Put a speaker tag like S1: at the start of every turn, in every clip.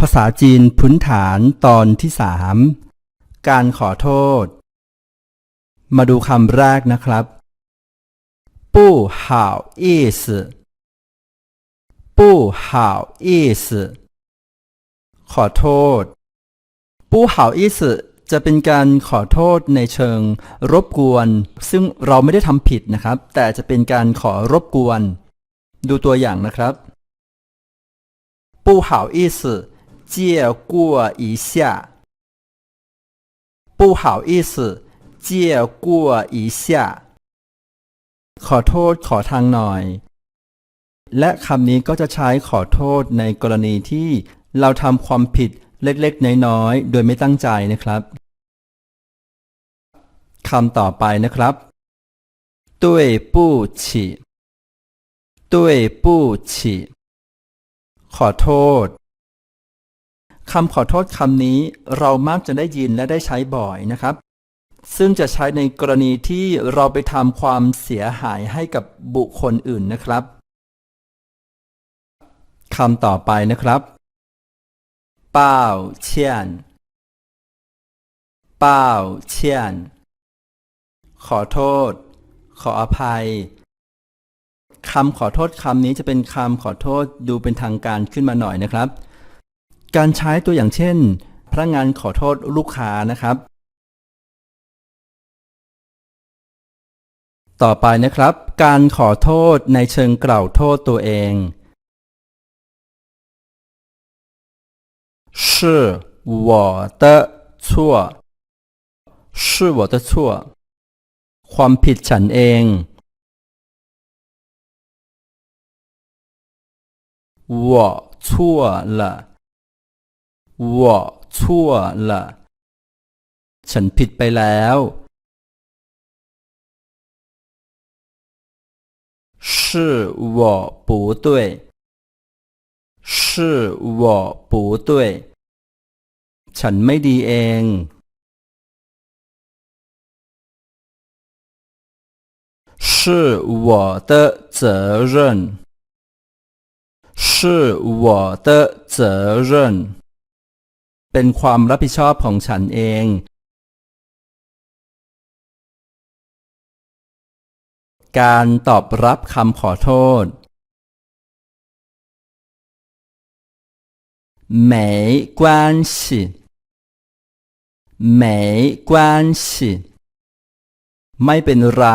S1: ภาษาจีนพื้นฐานตอนที่สามการขอโทษ มาดูคำแรกนะครับ不好意思不好意思ขอโทษ不好意思จะเป็นการขอโทษในเชิงรบกวน ซึ่งเราไม่ได้ทำผิดนะครับ แต่จะเป็นการขอรบกวน ดูตัวอย่างนะครับ不好意思 借过一下不好意思借过一下ขอโทษขอทางหน่อย และคำนี้ก็จะใช้ขอโทษในกรณีที่เราทำความผิดเล็กๆ น้อยๆ โดยไม่ตั้งใจนะครับคำต่อไปนะครับ对不起对不起ขอโทษ คำขอโทษคำนี้เรามักจะได้ยินและได้ใช้บ่อยนะครับ ซึ่งจะใช้ในกรณีที่เราไปทำความเสียหายให้กับบุคคลอื่นนะครับคำต่อไปนะครับเป้าเชียนเป้าเชียน ขอโทษ ขออภัยคำขอโทษคำนี้จะเป็นคำขอโทษดูเป็นทางการขึ้นมาหน่อยนะครับ การใช้ตัวอย่างเช่น พนักงานขอโทษลูกค้านะครับ ต่อไปนะครับ การขอโทษในเชิงกล่าวโทษตัวเอง 是我的错是我的错ความผิดฉันเอง 我错了 我错了ฉันผิดไปแล้ว 是我不对是我不对ฉันไม่ดีเอง 是我的责任是我的责任 เป็นความรับผิดชอบของฉันเอง การตอบรับคำขอโทษ没关系没关系ไม่เป็นไร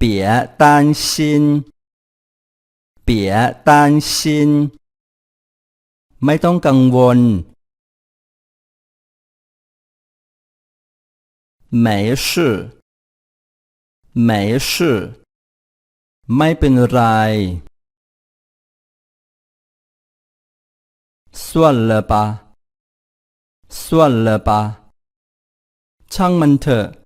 S1: 别担心 别担心ไม่ต้องกังวล没事没事ไม่เป็นไร算了吧算了吧ช่างมันเถอะ